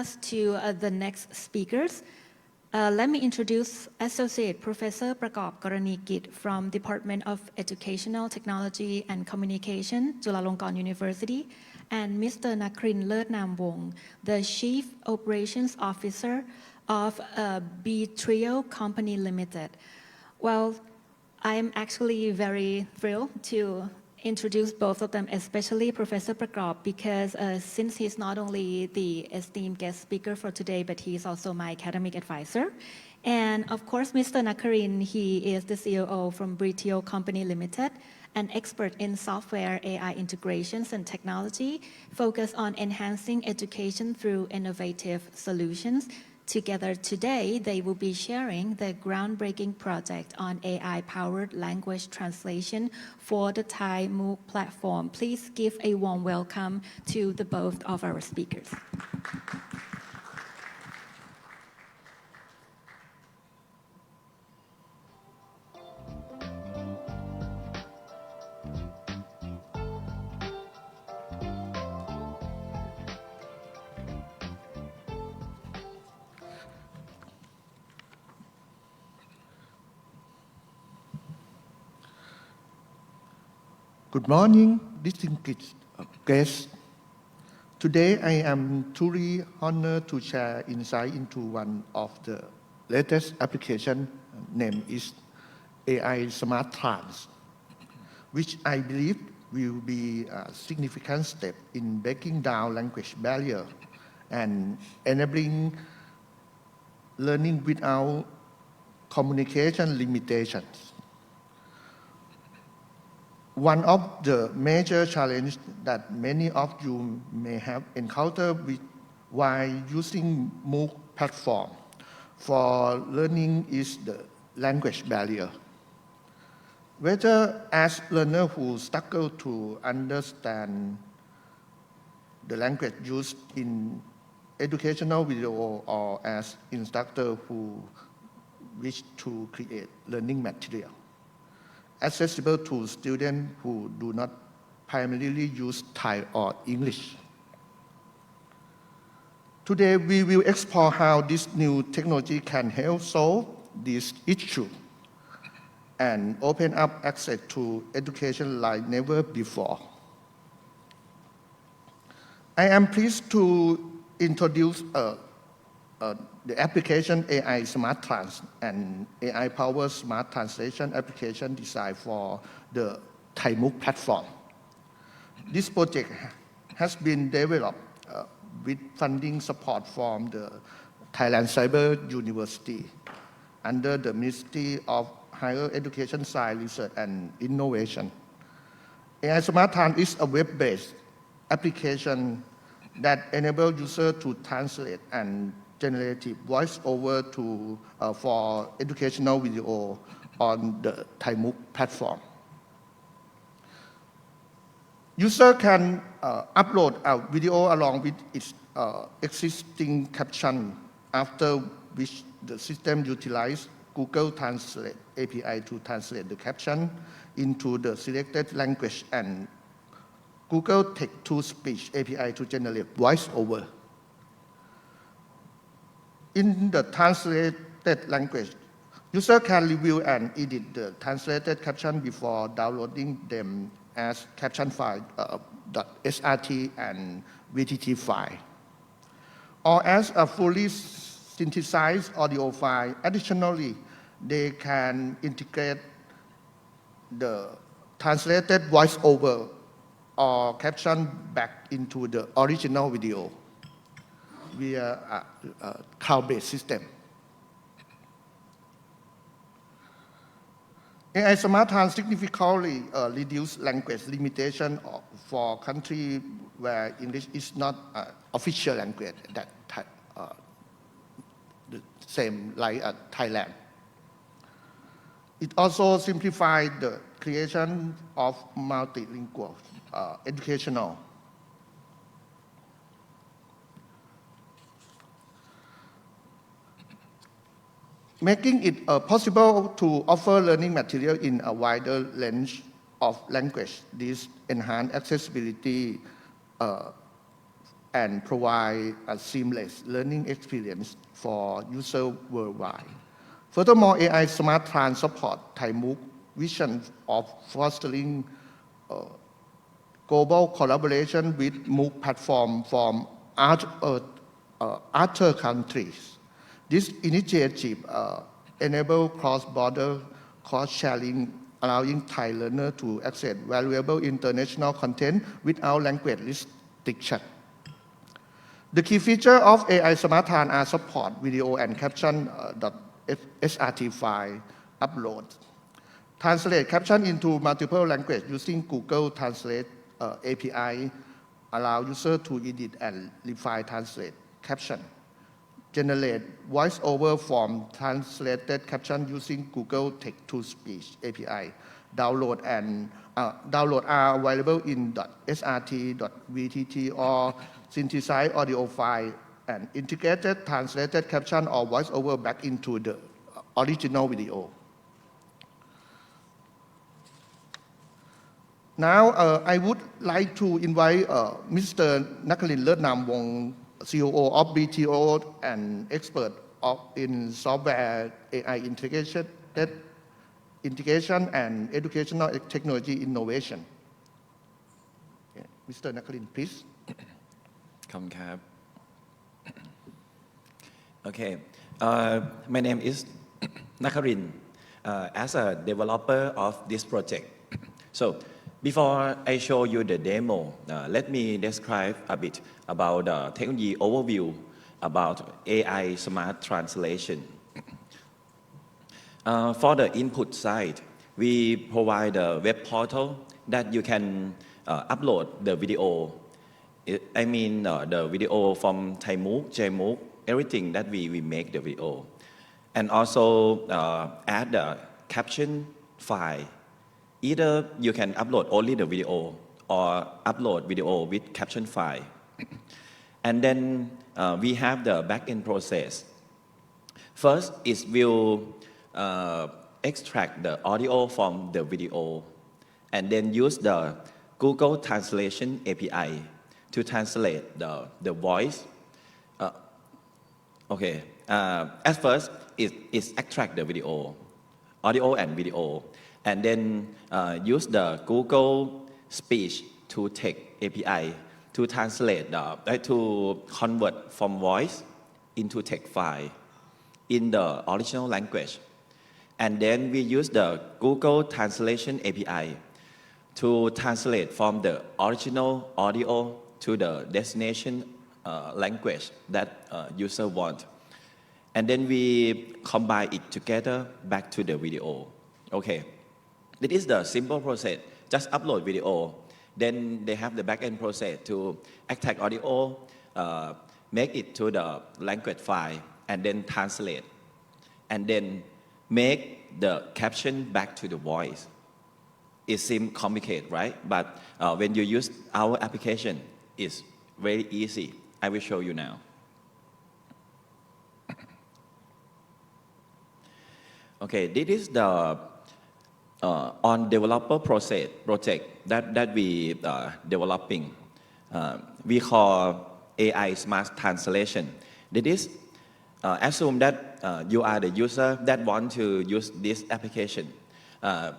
us to uh, the next speakers. Uh, let me introduce Associate Professor Prakop Karanikit from Department of Educational Technology and Communication, Chulalongkorn University, and Mr. Nakrin Lertnamwong, the Chief Operations Officer of uh, B Trio Company Limited. Well, I'm actually very thrilled to introduce both of them, especially Professor Prakop, because uh, since he's not only the esteemed guest speaker for today, but he's also my academic advisor. And of course, Mr. Nakarin, he is the CEO from Britio Company Limited, an expert in software AI integrations and technology, focused on enhancing education through innovative solutions Together today, they will be sharing the groundbreaking project on AI-powered language translation for the Thai MOOC platform. Please give a warm welcome to the both of our speakers. Good morning, distinguished guests. Today, I am truly honored to share insight into one of the latest application named is AI Smart Trans, which I believe will be a significant step in breaking down language barrier and enabling learning without communication limitations. One of the major challenges that many of you may have encountered with while using MOOC platform for learning is the language barrier. Whether as learner who struggle to understand the language used in educational video or as instructor who wish to create learning material accessible to students who do not primarily use Thai or English. Today, we will explore how this new technology can help solve this issue and open up access to education like never before. I am pleased to introduce uh, uh, the application AI Smart Trans and AI Power Smart Translation application designed for the Thai platform. This project has been developed uh, with funding support from the Thailand Cyber University under the Ministry of Higher Education, Science, Research and Innovation. AI Smart Trans is a web-based application that enables users to translate and generative voice-over to, uh, for educational video on the Thai MOOC platform. User can uh, upload a video along with its uh, existing caption, after which the system utilizes Google Translate API to translate the caption into the selected language and Google Text-to-Speech API to generate voice-over in the translated language, user can review and edit the translated caption before downloading them as caption file, uh, .srt and VTT file, or as a fully synthesized audio file. Additionally, they can integrate the translated voiceover or caption back into the original video via a, a cloud-based system. AI Smart Trans significantly uh, reduce language limitation for countries where English is not uh, official language that uh, the same like uh, Thailand. It also simplified the creation of multilingual uh, educational making it uh, possible to offer learning material in a wider range of language. This enhance accessibility uh, and provide a seamless learning experience for users worldwide. Furthermore, AI Smart Trans support Thai MOOC vision of fostering uh, global collaboration with MOOC platform from art, uh, uh, other countries. This initiative uh, cross-border course sharing, allowing Thai learners to access valuable international content without language restriction. The key feature of AI Smart Tran are support video and caption uh, SRT file upload. Translate caption into multiple language using Google Translate uh, API. Allow user to edit and refine translate caption. Generate voice-over from translated caption using Google Text-to-Speech API. Download and uh, download are available in .srt.vtt or synthesized audio file and integrated translated caption or voice-over back into the original video. Now, uh, I would like to invite uh, Mr. Nakalin Lertnam Wong, COO of BTO and expert of in software AI integration, integration and educational technology innovation. Okay. Mr. Nakarin, please. Come, Cab. Okay. Uh, my name is Nakarin. Uh, as a developer of this project, so before I show you the demo uh, let me describe a bit about the technology overview about AI smart translation Uh, for the input side, we provide a web portal that you can uh, upload the video. I- mean, uh, the video from Thai MOOC, JMOOC, everything that we, we make the video. And also uh, add the caption file. Either you can upload only the video or upload video with caption file. and then uh, we have the backend process. First is will uh, extract the audio from the video and then use the Google Translation API to translate the, the voice. Uh, okay, uh, at first it, it is extract the video, audio and video, and then uh, use the Google Speech to Text API to translate the, uh, to convert from voice into text file in the original language. And then we use the Google Translation API to translate from the original audio to the destination uh, language that uh, user want. And then we combine it together back to the video. Okay, this is the simple process. Just upload video. Then they have the backend process to extract audio, uh, make it to the language file, and then translate. And then make the caption back to the voice. It seems complicated, right? But uh, when you use our application, it's very easy. I will show you now. Okay, this is the uh, on developer process project that, that we uh, developing. Uh, we call AI Smart Translation. This is uh, assume that uh, you are the user that want to use this application, uh,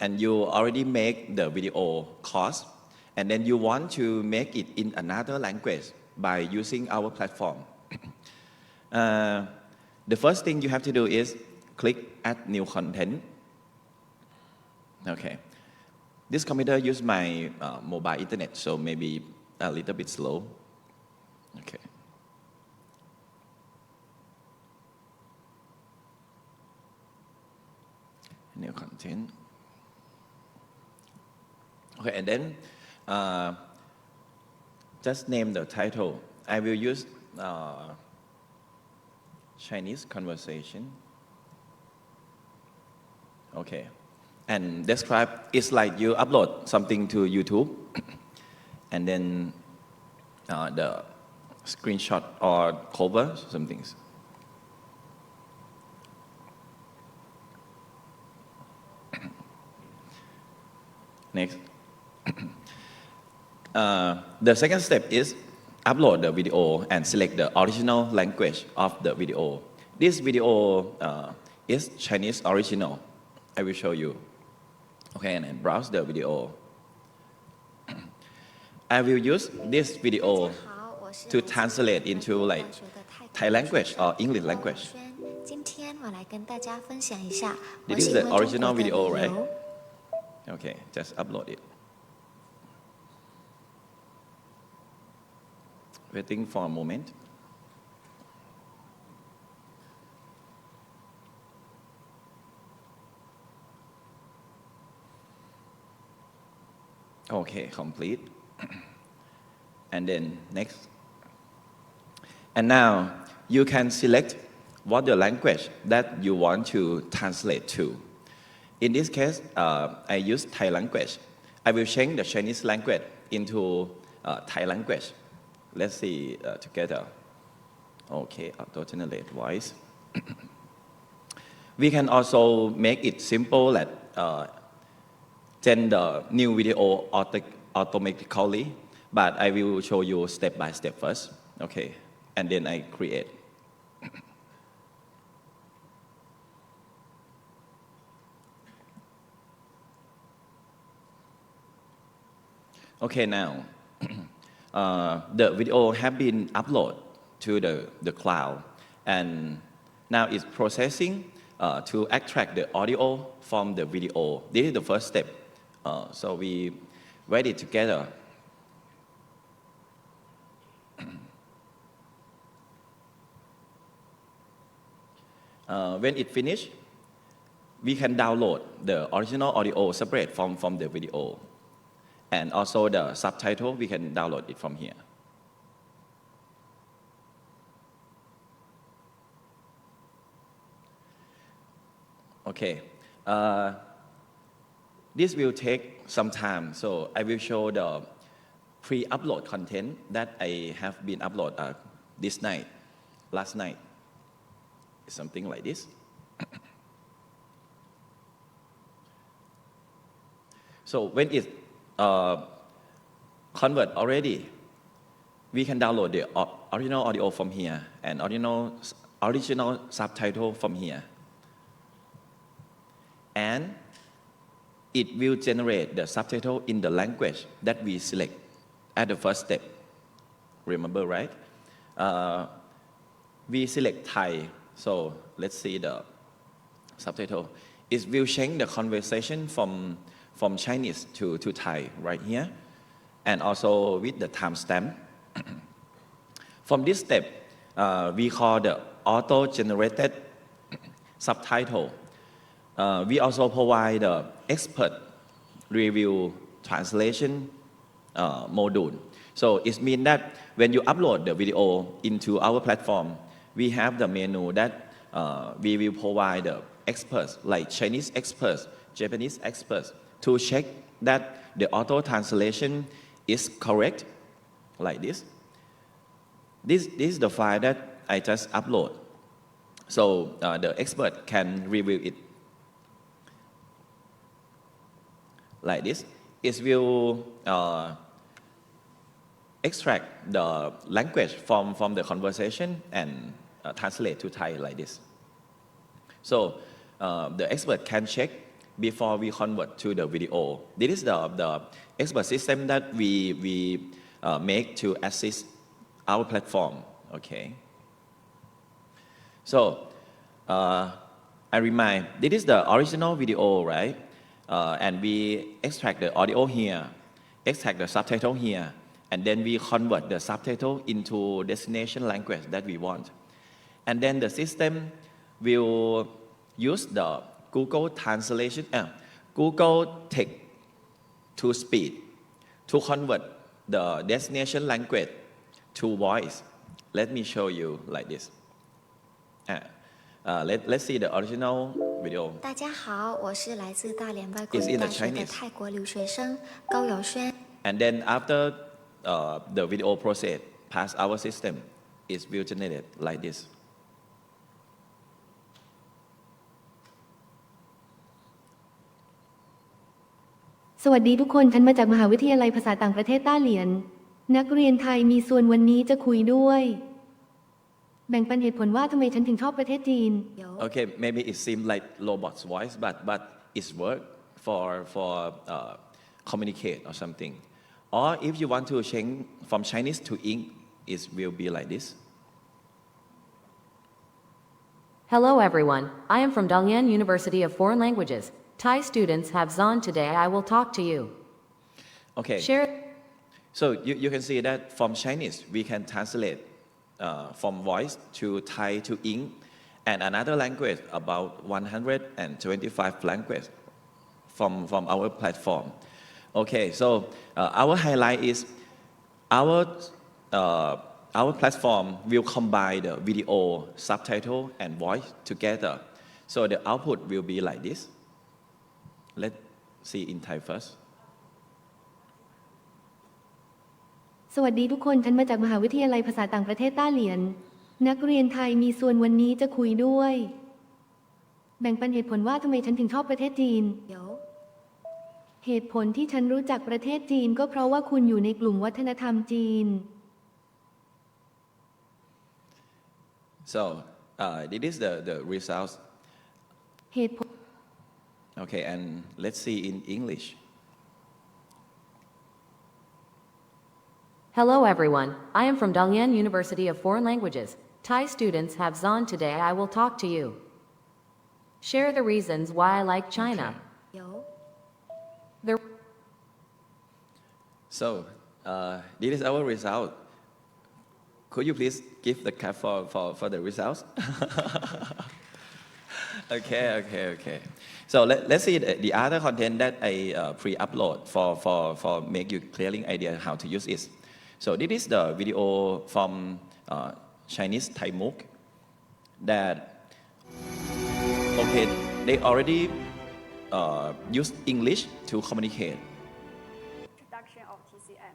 and you already make the video course, and then you want to make it in another language by using our platform. Uh, the first thing you have to do is click add new content. Okay. This computer use my uh, mobile internet, so maybe a little bit slow. Okay. New content. Okay, and then uh, just name the title. I will use uh, Chinese conversation. Okay. And describe it's like you upload something to YouTube and then uh, the screenshot or cover some things. Next. Uh, the second step is upload the video and select the original language of the video. This video uh, is Chinese original. I will show you. Okay, and then browse the video. I will use this video to translate into like Thai language or English language. This is the original video, right? Okay, just upload it. Waiting for a moment. Okay, complete. and then next. And now you can select what the language that you want to translate to. In this case, uh, I use Thai language. I will change the Chinese language into uh, Thai language. Let's see uh, together. Okay, auto generate voice. we can also make it simple that uh, the new video auto- automatically, but I will show you step by step first. Okay, and then I create. Okay, now uh, the video have been uploaded to the, the cloud, and now it's processing uh, to extract the audio from the video. This is the first step. Uh, so we write it together. Uh, when it finished, we can download the original audio separate from, from the video. And also the subtitle, we can download it from here. Okay. Uh, this will take some time, so I will show the pre-upload content that I have been uploaded uh, this night, last night. Something like this. So when it uh, convert already, we can download the original audio from here and original original subtitle from here. And it will generate the subtitle in the language that we select at the first step. Remember, right? Uh, we select Thai, so let's see the subtitle. It will change the conversation from, from Chinese to, to Thai right here, and also with the timestamp. from this step, uh, we call the auto-generated subtitle. Uh, we also provide the expert review translation uh, module. So it means that when you upload the video into our platform, we have the menu that uh, we will provide the experts like Chinese experts, Japanese experts to check that the auto translation is correct, like this. This, this is the file that I just upload. So uh, the expert can review it like this. It will uh, extract the language from, from the conversation and uh, translate to Thai like this. So uh, the expert can check before we convert to the video. This is the, the expert system that we, we uh, make to assist our platform. Okay. So uh, I remind, this is the original video, right? Uh, and we extract the audio here, extract the subtitle here, and then we convert the subtitle into destination language that we want. And then the system will use the Google Translation, uh, Google Text to speed to convert the destination language to voice. Let me show you like this. Uh, uh, let, let's see the original video. 大家好，我是来自大连外国 It's 语 in the 大学的 Chinese. 泰国留学生高友轩。 And then after uh, the video process pass our system, it will generate like this. สวัสดีทุกคน ฉันมาจากมหาวิทยาลัยภาษาต่างประเทศต้าเหลียน นักเรียนไทยมีส่วนวันนี้จะคุยด้วย แบ่งปันเหตุผลว่าทำไมฉันถึงชอบประเทศจีน 有 Okay, maybe it seems like robot's voice, but but it's work for for uh, communicate or something. Or if you want to change from Chinese to Eng, it will be like this. Hello everyone, I am from Dalian University of Foreign Languages. Thai students have Zon today, I will talk to you. Okay. Share So you, you can see that from Chinese, we can translate uh, from voice to Thai to Eng, and another language, about 125 language from, from our platform. Okay, so uh, our highlight is our, uh, our platform will combine the video, subtitle, and voice together. So the output will be like this. Let's see in Thai first. สวัสดีทุกคน ฉันมาจากมหาวิทยาลัยภาษาต่างประเทศต้าเหลียน นักเรียนไทยมีส่วนวันนี้จะคุยด้วย แบ่งปันเหตุผลว่าทำไมฉันถึงชอบประเทศจีน有เหตุผลที่ฉันรู้จักประเทศจีนก็เพราะว่าคุณอยู่ในกลุ่มวัฒนธรรมจีน So uh, this is the, the results. เหตุผล Okay, and let's see in English. Hello everyone, I am from Dalian University of Foreign Languages. Thai students have Zon today, I will talk to you. Share the reasons why I like China. 有 The So uh, this is our result. Could you please give the clap for, for, for the results? okay, okay, okay. So let, let's see the, the other content that I uh, pre-upload for, for, for make you clearing idea how to use it. So this is the video from uh, Chinese Thai MOOC that okay they already uh, use English to communicate. Introduction of TCM.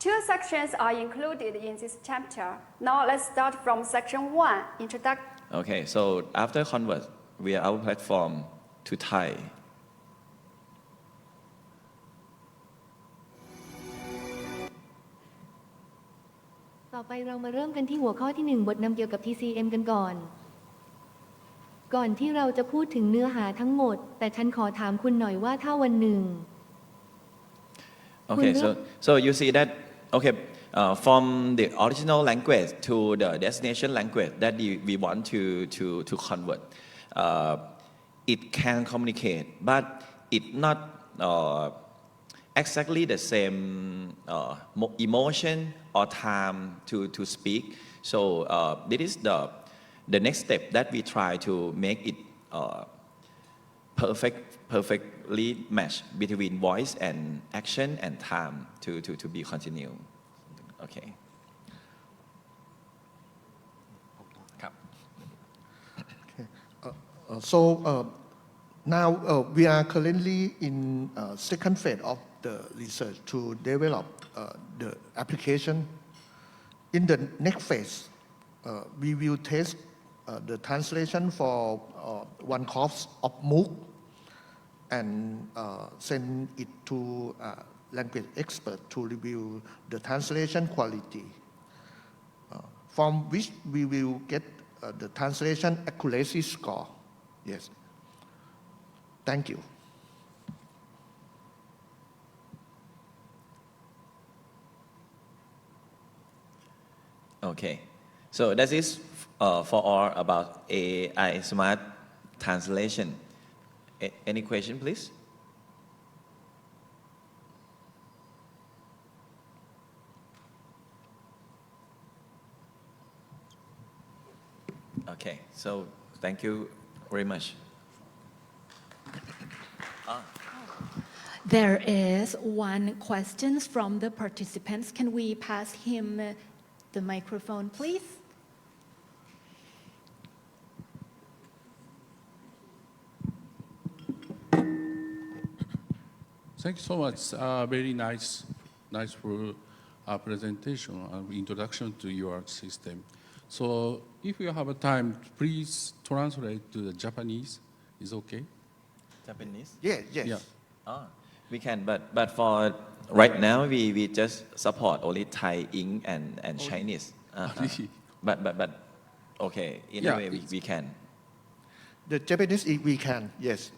Two sections are included in this chapter. Now let's start from section one, introduction. Okay, so after convert we are our platform to Thai, ต่อไปเรามาเริ่มกันที่หัวข้อที่หนึ่งบทนำเกี่ยวกับ TCM กันก่อน ก่อนที่เราจะพูดถึงเนื้อหาทั้งหมด แต่ฉันขอถามคุณหน่อยว่าถ้าวันหนึ่ง Okay, so so you see that okay uh, from the original language to the destination language that we, we want to to to convert, uh, it can communicate, but it not uh, exactly the same uh, mo- emotion or time to to speak. So uh, this is the the next step that we try to make it. Uh, perfect, perfectly match between voice and action and time to, to, to be continued. Okay. ครับ Uh, so uh, now uh, we are currently in uh, second phase of the research to develop uh, the application. In the next phase, uh, we will test uh, the translation for one course of MOOC and send it to language expert to review the translation quality uh, from which we will get uh, the translation accuracy score. Yes. Thank you. Okay. So that is uh, for all about AI smart translation. A- any question, please? Okay. So thank you very much. There is one question from the participants. Can we pass him the microphone, please? Thank you so much. Uh, very nice, nice for, uh, presentation and introduction to your system. So if you have a time, please translate to the Japanese. Is okay? Japanese? Yes, yes. Yeah. Ah, We can, but but for right now, we, we just support only Thai, Ink, and, and Chinese. Uh, uh, but but but okay, in Yeah, a way we, it's- we can. The Japanese, if we can, yes.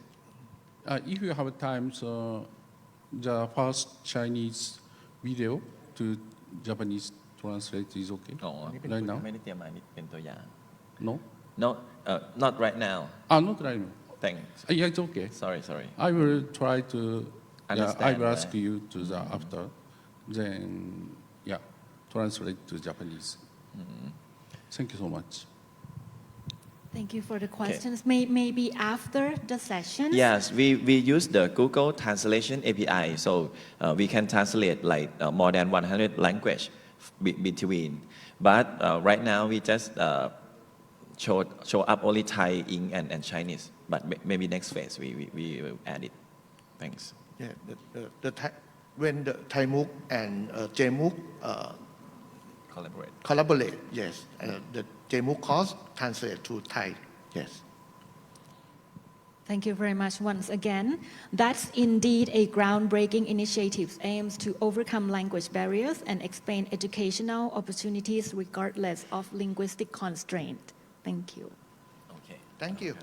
Uh, if you have time, so the first Chinese video to Japanese translate is okay. อ๋อ Right now? ไม่ได้เตรียมมานี่เป็นตัวอย่าง No? No, uh, not right now. Ah, not right now. Thanks. Uh, yeah, it's okay. Sorry, sorry. I will try to. yeah, I Understand, will ask you to the after, then yeah, translate to Japanese. Mm-hmm. Thank you so much. Thank you for the questions. May, maybe after the session. Yes, we, we use the Google Translation API, so uh, we can translate like uh, more than 100 language be, between. But uh, right now we just uh, show show up only Thai, Ink, and, and Chinese. But may- maybe next phase we, we, we will add it. Thanks. Yeah, the, the, the Thai, when the Thai MOOC and uh, JMOOC uh, Collaborate. collaborate, yes, uh, the JMOOC course translate to Thai, yes. Thank you very much once again. That's indeed a groundbreaking initiative aims to overcome language barriers and expand educational opportunities regardless of linguistic constraint. Thank you. Okay. Thank you.